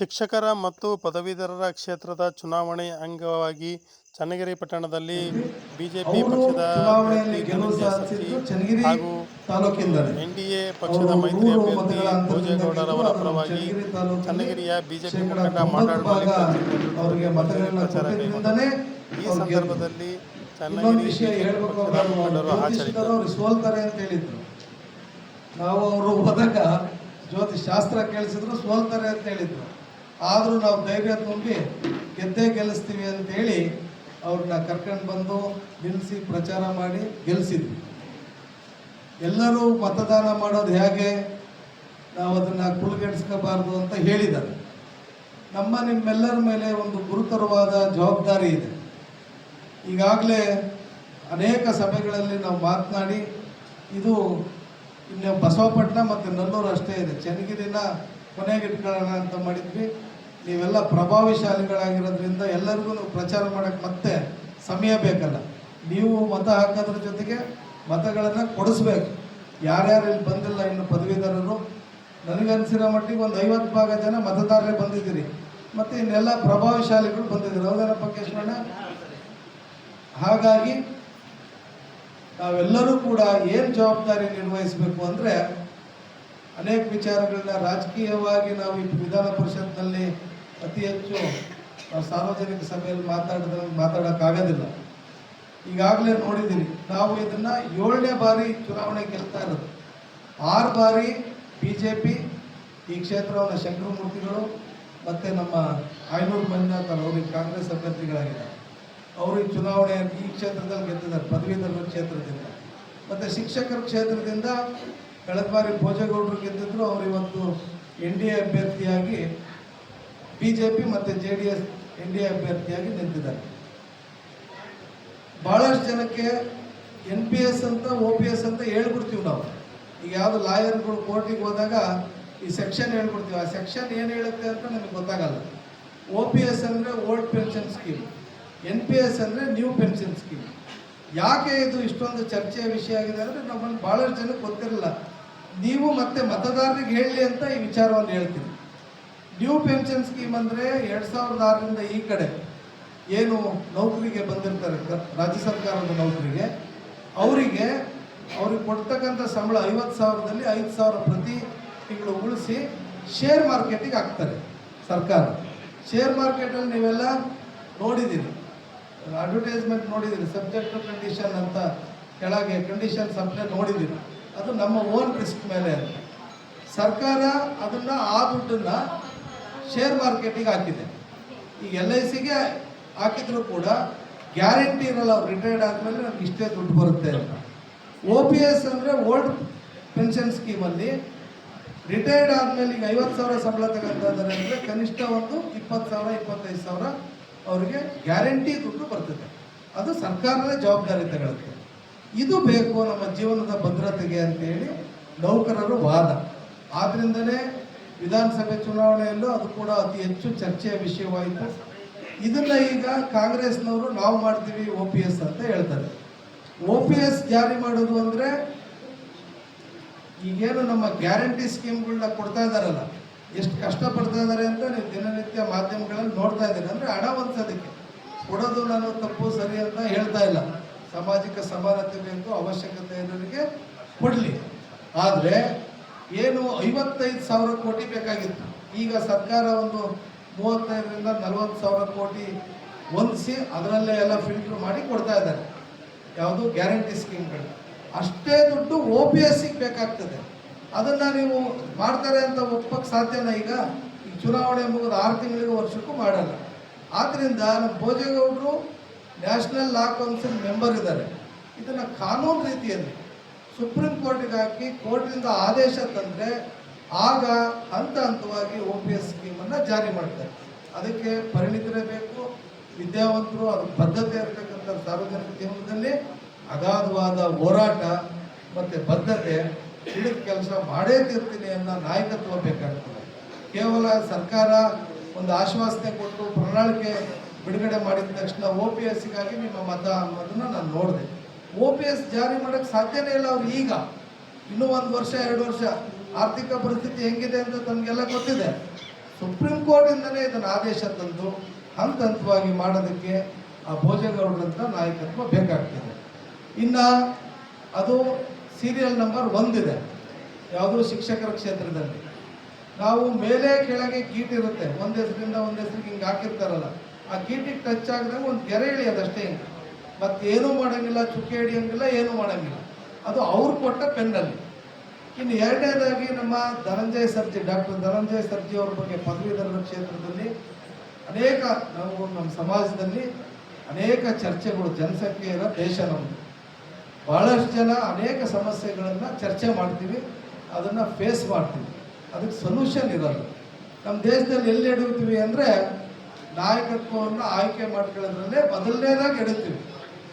ಶಿಕ್ಷಕರ ಮತ್ತು ಪದವೀಧರರ ಕ್ಷೇತ್ರದ ಚುನಾವಣೆ ಅಂಗವಾಗಿ ಚನ್ನಗಿರಿ ಪಟ್ಟಣದಲ್ಲಿ ಬಿಜೆಪಿ ಪಕ್ಷದ ಅಭ್ಯರ್ಥಿ ಗೆಲುವು ಧನಂಜಯ ಸತ್ತಿ ಹಾಗೂ ಎನ್ಡಿಎ ಪಕ್ಷದ ಮೈತ್ರಿ ಅಭ್ಯರ್ಥಿ ಭೋಜೇಗೌಡರವರ ಪರವಾಗಿ ಚನ್ನಗಿರಿ ಚನ್ನಗಿರಿಯ ಬಿಜೆಪಿ ಮುಖಂಡ ಮಾಡಾಳ್ ಪ್ರಚಾರ ಕೊಟ್ಟಿದ್ದರಿಂದಲೇ ಈ ಸಂದರ್ಭದಲ್ಲಿ ಚನ್ನಗಿರಿ ಪಕ್ಷದ ಮುಖಂಡರು ಹಾಜರಿದ್ದರು. ನಾವು ಅವರು ಹೋದಾಗ ಜ್ಯೋತಿಷ್ ಶಾಸ್ತ್ರ ಕೇಳಿಸಿದ್ರು ಸೋಲ್ತಾರೆ ಅಂತ ಹೇಳಿದ್ರು. ಆದರೂ ನಾವು ಧೈರ್ಯ ತುಂಬಿ ಗೆದ್ದೇ ಗೆಲ್ಲಿಸ್ತೀವಿ ಅಂತೇಳಿ ಅವ್ರನ್ನ ಕರ್ಕೊಂಡು ಬಂದು ನಿಲ್ಲಿಸಿ ಪ್ರಚಾರ ಮಾಡಿ ಗೆಲ್ಲಿಸಿದ್ವಿ. ಎಲ್ಲರೂ ಮತದಾನ ಮಾಡೋದು ಹೇಗೆ? ನಾವು ಅದನ್ನು ಕುಲಗೆಡಿಸ್ಕೋಬಾರ್ದು ಅಂತ ಹೇಳಿದ್ದಾರೆ. ನಮ್ಮ ನಿಮ್ಮೆಲ್ಲರ ಮೇಲೆ ಒಂದು ಗುರುತರವಾದ ಜವಾಬ್ದಾರಿ ಇದೆ. ಈಗಾಗಲೇ ಅನೇಕ ಸಭೆಗಳಲ್ಲಿ ನಾವು ಮಾತನಾಡಿ, ಇದು ಇನ್ನು ಬಸವಪಟ್ಟಣ ಮತ್ತು ನಲ್ಲೂರು ಅಷ್ಟೇ ಇದೆ. ಚನ್ನಗಿರಿನ ಕೊನೆಗೆ ಇಟ್ಕೊಳ್ಳೋಣ ಅಂತ ಮಾಡಿದ್ವಿ. ನೀವೆಲ್ಲ ಪ್ರಭಾವಿಶಾಲಿಗಳಾಗಿರೋದ್ರಿಂದ ಎಲ್ಲರಿಗೂ ಪ್ರಚಾರ ಮಾಡೋಕ್ಕೆ ಮತ್ತೆ ಸಮಯ ಬೇಕಲ್ಲ. ನೀವು ಮತ ಹಾಕೋದ್ರ ಜೊತೆಗೆ ಮತಗಳನ್ನು ಕೊಡಿಸ್ಬೇಕು. ಯಾರ್ಯಾರು ಇಲ್ಲಿ ಬಂದಿಲ್ಲ ಇನ್ನು ಪದವೀಧರರು, ನನಗನ್ಸಿರೋ ಮಟ್ಟಿಗೆ ಒಂದು ಐವತ್ತು ಭಾಗ ಜನ ಮತದಾರರೇ ಬಂದಿದ್ದೀರಿ. ಮತ್ತು ಇನ್ನೆಲ್ಲ ಪ್ರಭಾವಶಾಲಿಗಳು ಬಂದಿದ್ದೀರಿ. ಹೌದೇನಪ್ಪ ಕೇಶವಣ್ಣ? ಹಾಗಾಗಿ ನಾವೆಲ್ಲರೂ ಕೂಡ ಏನು ಜವಾಬ್ದಾರಿ ನಿರ್ವಹಿಸಬೇಕು ಅಂದರೆ ಅನೇಕ ವಿಚಾರಗಳನ್ನ ರಾಜಕೀಯವಾಗಿ ನಾವು ವಿಧಾನ ಪರಿಷತ್ನಲ್ಲಿ ಅತಿ ಹೆಚ್ಚು ಸಾರ್ವಜನಿಕ ಸಭೆಯಲ್ಲಿ ಮಾತಾಡಿದ್ರೆ ಮಾತಾಡೋಕ್ಕಾಗೋದಿಲ್ಲ. ಈಗಾಗಲೇ ನೋಡಿದ್ದೀರಿ ನಾವು ಇದನ್ನು ಏಳನೇ ಬಾರಿ ಚುನಾವಣೆ ಗೆಲ್ತಾ ಇರೋದು. ಆರು ಬಾರಿ ಬಿ ಜೆ ಪಿ ಈ ಕ್ಷೇತ್ರವನ್ನು ಶಂಕರಮೂರ್ತಿಗಳು ಮತ್ತು ನಮ್ಮ ಐನೂರು ಮಂಜುನಾಥ್ ಅವ್ರಿಗೆ ಕಾಂಗ್ರೆಸ್ ಅಭ್ಯರ್ಥಿಗಳಾಗಿದ್ದಾರೆ. ಅವರು ಈ ಚುನಾವಣೆ, ಈ ಕ್ಷೇತ್ರದಲ್ಲಿ ಗೆದ್ದಿದ್ದಾರೆ ಪದವೀಧರ ಕ್ಷೇತ್ರದಿಂದ. ಮತ್ತು ಶಿಕ್ಷಕರ ಕ್ಷೇತ್ರದಿಂದ ಕಳೆದ ಬಾರಿ ಭೋಜೇಗೌಡರು ಗೆದ್ದಿದ್ರು, ಅವರು ಇವತ್ತು ಎನ್ ಡಿ ಎ ಅಭ್ಯರ್ಥಿಯಾಗಿ ಬಿ ಜೆ ಪಿ ಮತ್ತು J D S N D A ಅಭ್ಯರ್ಥಿಯಾಗಿ ನಿಂತಿದ್ದಾರೆ. ಭಾಳಷ್ಟು ಜನಕ್ಕೆ ಎನ್ ಪಿ ಎಸ್ ಅಂತ ಒ ಪಿ ಎಸ್ ಅಂತ ಹೇಳ್ಬಿಡ್ತೀವಿ ನಾವು. ಈಗ ಯಾವುದು ಲಾಯರ್ಗಳು ಕೋರ್ಟಿಗೆ ಹೋದಾಗ ಈ ಸೆಕ್ಷನ್ ಹೇಳ್ಬಿಡ್ತೀವಿ ಆ ಸೆಕ್ಷನ್ ಏನು ಹೇಳುತ್ತೆ ಅಂತ ನಮಗೆ ಗೊತ್ತಾಗಲ್ಲ. ಒ ಪಿ ಎಸ್ ಅಂದರೆ old pension scheme. N P S ಅಂದರೆ ನ್ಯೂ ಪೆನ್ಷನ್ ಸ್ಕೀಮ್. ಯಾಕೆ ಇದು ಇಷ್ಟೊಂದು ಚರ್ಚೆಯ ವಿಷಯ ಆಗಿದೆ ಅಂದರೆ ನಮ್ಮಲ್ಲಿ ಭಾಳಷ್ಟು ಜನಕ್ಕೆ ಗೊತ್ತಿರಲ್ಲ. ನೀವು ಮತ್ತೆ ಮತದಾರರಿಗೆ ಹೇಳಲಿ ಅಂತ ಈ ವಿಚಾರವನ್ನು ಹೇಳ್ತೀನಿ. ನ್ಯೂ ಪೆನ್ಷನ್ ಸ್ಕೀಮ್ ಅಂದರೆ ಎರಡು ಸಾವಿರದ ಆರರಿಂದ ಈ ಕಡೆ ಏನು ನೌಕರಿಗೆ ಬಂದಿರ್ತಾರೆ ರಾಜ್ಯ ಸರ್ಕಾರದ ನೌಕರಿಗೆ. ಅವರಿಗೆ ಅವ್ರಿಗೆ ಕೊಡ್ತಕ್ಕಂಥ ಸಂಬಳ ಐವತ್ತು ಸಾವಿರದಲ್ಲಿ ಐದು ಸಾವಿರ ಪ್ರತಿ ತಿಂಗಳು ಉಳಿಸಿ ಶೇರ್ ಮಾರ್ಕೆಟಿಗೆ ಹಾಕ್ತಾರೆ ಸರ್ಕಾರ. ಶೇರ್ ಮಾರ್ಕೆಟಲ್ಲಿ ನೀವೆಲ್ಲ ನೋಡಿದ್ದೀರಿ. ಅಡ್ವರ್ಟೈಸ್ಮೆಂಟ್ ನೋಡಿದ್ದೀರಿ ಸಬ್ಜೆಕ್ಟ್ ಕಂಡೀಷನ್ ಅಂತ ಕೆಳಗೆ ಕಂಡೀಷನ್ ಸಪ್ಲೈ ನೋಡಿದ್ದೀರಿ. ಅದು ನಮ್ಮ ಓನ್ ರಿಸ್ಕ್ ಮೇಲೆ. ಸರ್ಕಾರ ಅದನ್ನು ಆ ದುಡ್ಡನ್ನು ಶೇರ್ ಮಾರ್ಕೆಟಿಗೆ ಹಾಕಿದೆ. ಈಗ ಎಲ್ ಐ ಸಿಗೆ ಹಾಕಿದ್ರು ಕೂಡ ಗ್ಯಾರಂಟಿ ಇರಲ್ಲ ಅವ್ರು ರಿಟೈರ್ಡ್ ಆದಮೇಲೆ ನಮ್ಗೆ ಇಷ್ಟೇ ದುಡ್ಡು ಬರುತ್ತೆ ಅಂತ. ಒ ಪಿ ಎಸ್ ಅಂದರೆ ಓಲ್ಡ್ ಪೆನ್ಷನ್ ಸ್ಕೀಮಲ್ಲಿ ರಿಟೈರ್ಡ್ ಆದಮೇಲೆ ಈಗ ಐವತ್ತು ಸಾವಿರ ಸಂಬಳ ತಗೊಂತಾರೆ ಅಂದರೆ ಕನಿಷ್ಠ ಒಂದು ಇಪ್ಪತ್ತು ಸಾವಿರ, ಇಪ್ಪತ್ತೈದು ಸಾವಿರ ಅವರಿಗೆ ಗ್ಯಾರಂಟಿ ದುಡ್ಡು ಬರ್ತದೆ. ಅದು ಸರ್ಕಾರದ ಜವಾಬ್ದಾರಿ ತಗೊಳುತ್ತೆ. ಇದು ಬೇಕು ನಮ್ಮ ಜೀವನದ ಭದ್ರತೆಗೆ ಅಂತೇಳಿ ನೌಕರರು ವಾದ. ಆದ್ರಿಂದನೇ ವಿಧಾನಸಭೆ ಚುನಾವಣೆಯಲ್ಲೂ ಅದು ಕೂಡ ಅತಿ ಹೆಚ್ಚು ಚರ್ಚೆಯ ವಿಷಯವಾಯಿತು. ಇದನ್ನ ಈಗ ಕಾಂಗ್ರೆಸ್ನವರು ನಾವು ಮಾಡ್ತೀವಿ ಒ ಪಿ ಎಸ್ ಅಂತ ಹೇಳ್ತಾರೆ. ಒ ಪಿ ಎಸ್ ಜಾರಿ ಮಾಡೋದು ಅಂದರೆ ಈಗೇನು ನಮ್ಮ ಗ್ಯಾರಂಟಿ ಸ್ಕೀಮ್ಗಳನ್ನ ಕೊಡ್ತಾ ಇದ್ದಾರಲ್ಲ ಎಷ್ಟು ಕಷ್ಟಪಡ್ತಾ ಇದ್ದಾರೆ ಅಂತ ನೀವು ದಿನನಿತ್ಯ ಮಾಧ್ಯಮಗಳಲ್ಲಿ ನೋಡ್ತಾ ಇದ್ದೀರಿ. ಅಂದರೆ ಹಣ ಅದಕ್ಕೆ ಕೊಡೋದು ನಾನು ತಪ್ಪು, ಸರಿ ಅಂತ ಹೇಳ್ತಾ ಇಲ್ಲ. ಸಾಮಾಜಿಕ ಸಮಾನತೆ ಬೇಕು, ಅವಶ್ಯಕತೆ ಇರೋರಿಗೆ ಕೊಡಲಿ. ಆದರೆ ಏನು ಐವತ್ತೈದು ಸಾವಿರ ಕೋಟಿ ಬೇಕಾಗಿತ್ತು. ಈಗ ಸರ್ಕಾರ ಒಂದು ಮೂವತ್ತೈದರಿಂದ ನಲವತ್ತು ಸಾವಿರ ಕೋಟಿ ಹೊಂದಿಸಿ ಅದರಲ್ಲೇ ಎಲ್ಲ ಫಿಲ್ಟರ್ ಮಾಡಿ ಕೊಡ್ತಾ ಇದ್ದಾರೆ. ಯಾವುದು ಗ್ಯಾರಂಟಿ ಸ್ಕೀಮ್ಗಳು ಅಷ್ಟೇ ದುಡ್ಡು ಒ ಪಿ ಎಸ್ ಸಿಗೆ ಬೇಕಾಗ್ತದೆ. ಅದನ್ನು ನೀವು ಮಾಡ್ತಾರೆ ಅಂತ ಒಪ್ಪಕ್ಕೆ ಸಾಧ್ಯನ ಈಗ? ಈ ಚುನಾವಣೆ ಮುಗಿದ ಆರು ತಿಂಗಳಿಗೂ ವರ್ಷಕ್ಕೂ ಮಾಡಲ್ಲ. ಆದ್ದರಿಂದ ನಮ್ಮ ಭೋಜೇಗೌಡರು ನ್ಯಾಷನಲ್ ಲಾ ಕೌನ್ಸಿಲ್ ಮೆಂಬರ್ ಇದ್ದಾರೆ. ಇದನ್ನು ಕಾನೂನು ರೀತಿಯಲ್ಲಿ ಸುಪ್ರೀಂ ಕೋರ್ಟಿಗೆ ಹಾಕಿ ಕೋರ್ಟಿಂದ ಆದೇಶ ತಂದರೆ ಆಗ ಹಂತ ಹಂತವಾಗಿ ಒ ಪಿ ಎಸ್ ಸ್ಕೀಮನ್ನು ಜಾರಿ ಮಾಡ್ತಾರೆ. ಅದಕ್ಕೆ ಪರಿಣಿತರೇ ಬೇಕು, ವಿದ್ಯಾವಂತರು ಅದ್ರ ಬದ್ಧತೆ ಇರತಕ್ಕಂಥ ಸಾರ್ವಜನಿಕ ಜೀವನದಲ್ಲಿ ಅಗಾಧವಾದ ಹೋರಾಟ ಮತ್ತು ಬದ್ಧತೆ ಹಿಡಿದ ಕೆಲಸ ಮಾಡೇ ತೀರ್ತೀನಿ ಅನ್ನೋ ನಾಯಕತ್ವ ಬೇಕಾಗ್ತದೆ. ಕೇವಲ ಸರ್ಕಾರ ಒಂದು ಆಶ್ವಾಸನೆ ಕೊಟ್ಟು ಪ್ರಣಾಳಿಕೆ ಬಿಡುಗಡೆ ಮಾಡಿದ ತಕ್ಷಣ ಒ ಪಿ ಎಸ್ಸಿಗಾಗಿ ನಿಮ್ಮ ಮತ ಅನ್ನೋದನ್ನು ನಾನು ನೋಡಿದೆ. ಒ ಪಿ ಎಸ್ ಜಾರಿ ಮಾಡೋಕ್ಕೆ ಸಾಧ್ಯನೇ ಇಲ್ಲ ಅವ್ರು ಈಗ. ಇನ್ನೂ ಒಂದು ವರ್ಷ, ಎರಡು ವರ್ಷ. ಆರ್ಥಿಕ ಪರಿಸ್ಥಿತಿ ಹೆಂಗಿದೆ ಅಂತ ತಮಗೆಲ್ಲ ಗೊತ್ತಿದೆ. ಸುಪ್ರೀಂ ಕೋರ್ಟಿಂದಲೇ ಇದನ್ನು ಆದೇಶ ತಂದು ಹಂತ ಹಂತವಾಗಿ ಮಾಡೋದಕ್ಕೆ ಆ ಭೋಜೇಗೌಡರಂಥ ನಾಯಕತ್ವ ಬೇಕಾಗ್ತದೆ. ಇನ್ನು ಅದು ಸೀರಿಯಲ್ ನಂಬರ್ ಒಂದಿದೆ ಯಾವುದೋ ಶಿಕ್ಷಕರ ಕ್ಷೇತ್ರದಲ್ಲಿ. ನಾವು ಮೇಲೆ ಕೆಳಗೆ ಕೀಟ್ ಇರುತ್ತೆ. ಒಂದು ಹೆಸರಿಂದ ಒಂದು ಹೆಸರಿಗೆ ಹಿಂಗೆ ಹಾಕಿರ್ತಾರಲ್ಲ. ಆ ಕೀಟಿಗೆ ಟಚ್ ಆಗದಾಗ ಒಂದು ಗೆರೆ ಇಳಿಯೋದಷ್ಟೇ ಹಿಂಗೆ. ಮತ್ತೇನೂ ಮಾಡೋಂಗಿಲ್ಲ, ಚುಕ್ಕೆ ಹಿಡಿಯೋಂಗಿಲ್ಲ, ಏನೂ ಮಾಡೋಂಗಿಲ್ಲ. ಅದು ಅವ್ರು ಕೊಟ್ಟ ಪೆನ್ನಲ್ಲಿ. ಇನ್ನು ಎರಡನೇದಾಗಿ ನಮ್ಮ ಧನಂಜಯ ಸರ್ಜಿ, ಡಾಕ್ಟರ್ ಧನಂಜಯ ಸರ್ಜಿ ಅವ್ರ ಬಗ್ಗೆ ಪದವೀಧರರ ಕ್ಷೇತ್ರದಲ್ಲಿ ಅನೇಕ ನಾವು ನಮ್ಮ ಸಮಾಜದಲ್ಲಿ ಅನೇಕ ಚರ್ಚೆಗಳು, ಜನಸಂಖ್ಯೆ ದೇಶ ನಮ್ಮದು ಬಹಳಷ್ಟು ಜನ ಅನೇಕ ಸಮಸ್ಯೆಗಳನ್ನು ಚರ್ಚೆ ಮಾಡ್ತೀವಿ, ಅದನ್ನು ಫೇಸ್ ಮಾಡ್ತೀವಿ. ಅದಕ್ಕೆ ಸೊಲ್ಯೂಷನ್ ಇರಲ್ಲ. ನಮ್ಮ ದೇಶದಲ್ಲಿ ಎಲ್ಲಿ ಎಡುತ್ತೀವಿ ಅಂದರೆ ನಾಯಕತ್ವವನ್ನು ಆಯ್ಕೆ ಮಾಡ್ಕೊಳ್ಳೋದ್ರಲ್ಲೇ ಮೊದಲನೇದಾಗಿ ಎಡುತ್ತೀವಿ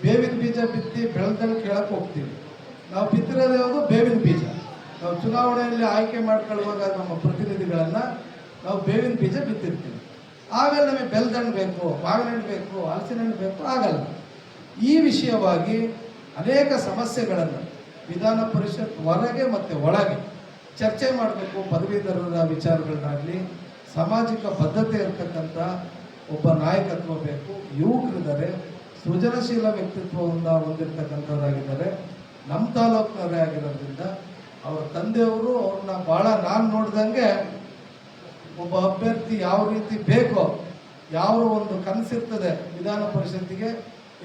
ಬೇವಿನ ಬೀಜ ಬಿತ್ತಿ ಬೆಳೆದಲ್ಲಿ ಕೇಳಕ್ಕೆ ಹೋಗ್ತೀವಿ. ನಾವು ಬಿತ್ತಿರೋದು ಯಾವುದು ಬೇವಿನ ಬೀಜ. ನಾವು ಚುನಾವಣೆಯಲ್ಲಿ ಆಯ್ಕೆ ಮಾಡ್ಕೊಳ್ಳುವಾಗ ನಮ್ಮ ಪ್ರತಿನಿಧಿಗಳನ್ನು ನಾವು ಬೇವಿನ ಬೀಜ ಬಿತ್ತಿರ್ತೀವಿ. ಆಮೇಲೆ ನಮಗೆ ಬೆಲ್ದಣ್ಣು ಬೇಕು ಬಾಗಿಲಣ್ಣು ಬೇಕು ಹಲಸಿನ ಹಣ್ಣು ಬೇಕು, ಆಗಲ್ಲ. ಈ ವಿಷಯವಾಗಿ ಅನೇಕ ಸಮಸ್ಯೆಗಳನ್ನು ವಿಧಾನ ಪರಿಷತ್ ಹೊರಗೆ ಮತ್ತು ಒಳಗೆ ಚರ್ಚೆ ಮಾಡಬೇಕು. ಪದವೀಧರರ ವಿಚಾರಗಳನ್ನಾಗಲಿ, ಸಾಮಾಜಿಕ ಬದ್ಧತೆ ಇರತಕ್ಕಂಥ ಒಬ್ಬ ನಾಯಕತ್ವ ಬೇಕು. ಯುವಕರಿದ್ದಾರೆ. ಸೃಜನಶೀಲ ವ್ಯಕ್ತಿತ್ವವನ್ನು ಹೊಂದಿರತಕ್ಕಂಥವರಾಗಿದ್ದಾರೆ. ನಮ್ಮ ತಾಲೂಕಿನವರೇ ಆಗಿರೋದ್ರಿಂದ ಅವರ ತಂದೆಯವರು ಅವ್ರನ್ನ ಭಾಳ ನಾನು ನೋಡ್ದಂಗೆ ಒಬ್ಬ ಅಭ್ಯರ್ಥಿ ಯಾವ ರೀತಿ ಬೇಕೋ ಯಾವ ಒಂದು ಕನಸಿರ್ತದೆ ವಿಧಾನ ಪರಿಷತ್ತಿಗೆ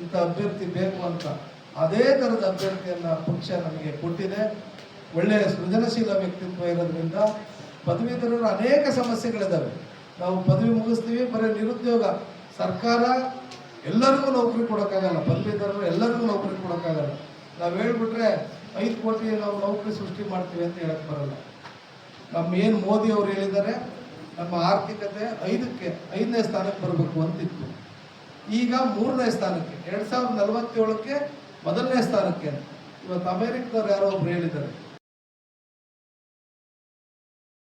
ಇಂಥ ಅಭ್ಯರ್ಥಿ ಬೇಕು ಅಂತ. ಅದೇ ಥರದ ಅಭ್ಯರ್ಥಿಯನ್ನು ಪಕ್ಷ ನಮಗೆ ಕೊಟ್ಟಿದೆ. ಒಳ್ಳೆಯ ಸೃಜನಶೀಲ ವ್ಯಕ್ತಿತ್ವ ಇರೋದ್ರಿಂದ ಪದವೀಧರರು ಅನೇಕ ಸಮಸ್ಯೆಗಳಿದ್ದಾವೆ ನಾವು ಪದವಿ ಮುಗಿಸ್ತೀವಿ, ಬರೀ ನಿರುದ್ಯೋಗ. ಸರ್ಕಾರ ಎಲ್ಲರಿಗೂ ನೌಕರಿ ಕೊಡೋಕ್ಕಾಗಲ್ಲ ಪದವೀಧರರು ಎಲ್ಲರಿಗೂ ನೌಕರಿ ಕೊಡೋಕ್ಕಾಗಲ್ಲ. ನಾವು ಹೇಳ್ಬಿಟ್ರೆ ಐದು ಕೋಟಿ ನಾವು ನೌಕರಿ ಸೃಷ್ಟಿ ಮಾಡ್ತೀವಿ ಅಂತ ಹೇಳಕ್ ಬರಲ್ಲ. ನಮ್ಮ ಏನು ಮೋದಿ ಅವರು ಹೇಳಿದ್ದಾರೆ, ನಮ್ಮ ಆರ್ಥಿಕತೆ ಐದಕ್ಕೆ, ಐದನೇ ಸ್ಥಾನಕ್ಕೆ ಬರಬೇಕು ಅಂತಿತ್ತು. ಈಗ ಮೂರನೇ ಸ್ಥಾನಕ್ಕೆ, ಎರಡು ಸಾವಿರದ ನಲವತ್ತೇಳಕ್ಕೆ ಮೊದಲನೇ ಸ್ಥಾನಕ್ಕೆ ಇವತ್ತು ಅಮೆರಿಕದವ್ರು ಯಾರೋ ಒಬ್ರು ಹೇಳಿದ್ದಾರೆ.